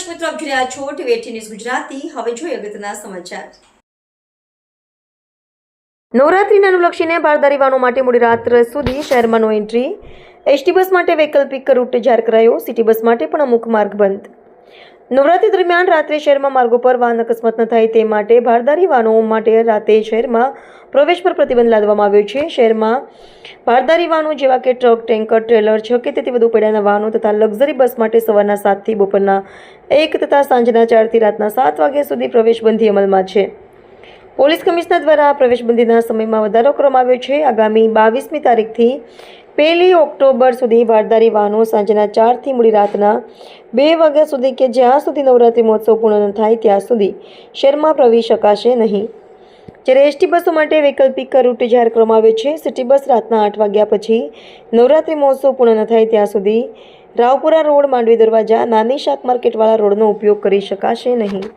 દર્શક મિત્રો આપ રહ્યા છો ટીવી ન્યૂઝ ગુજરાતી. હવે જોઈએ અગત્યના સમાચાર. નવરાત્રીને અનુલક્ષીને ભારદારી વાનો માટે મોડી રાત્ર સુધી શહેરમાં નો એન્ટ્રી. એસટી બસ માટે વૈકલ્પિક રૂટ જાહેર કરાયો. સિટી બસ માટે પણ અમુક માર્ગ બંધ. નવરાત્રી દરમિયાન રાત્રે શહેરમાં માર્ગો પર વાહન અકસ્માત ન થાય તે માટે ભારદારી વાહનો માટે રાતે શહેરમાં પ્રવેશ પર પ્રતિબંધ લાદવામાં આવ્યો છે. શહેરમાં ભારદારી વાહનો જેવા કે ટ્રક, ટેન્કર, ટ્રેલર, છ કે તેથી વધુ પૈડાના વાહનો તથા લક્ઝરી બસ માટે સવારના સાતથી બપોરના એક તથા સાંજના ચારથી રાતના સાત વાગ્યા સુધી પ્રવેશબંધી અમલમાં છે. પોલીસ કમિશનર દ્વારા પ્રવેશબંધીના સમયમાં વધારો કરવામાં આવ્યો છે. આગામી બાવીસમી તારીખથી પહેલી ઓક્ટોબર સુધી વારદારી વાહનો સાંજના ચારથી મોડી રાતના બે વાગ્યા સુધી કે જ્યાં સુધી નવરાત્રિ મહોત્સવ પૂર્ણ થાય ત્યાં સુધી શહેરમાં પ્રવેશી શકાશે નહીં. જ્યારે એસટી બસો માટે વૈકલ્પિક રૂટ જાહેર કરવામાં આવ્યો છે, સિટી બસ રાતના આઠ વાગ્યા પછી નવરાત્રિ મહોત્સવ પૂર્ણ ન થાય ત્યાં સુધી રાવપુરા રોડ, માંડવી દરવાજા, નાની શાક માર્કેટવાળા રોડનો ઉપયોગ કરી શકાશે નહીં.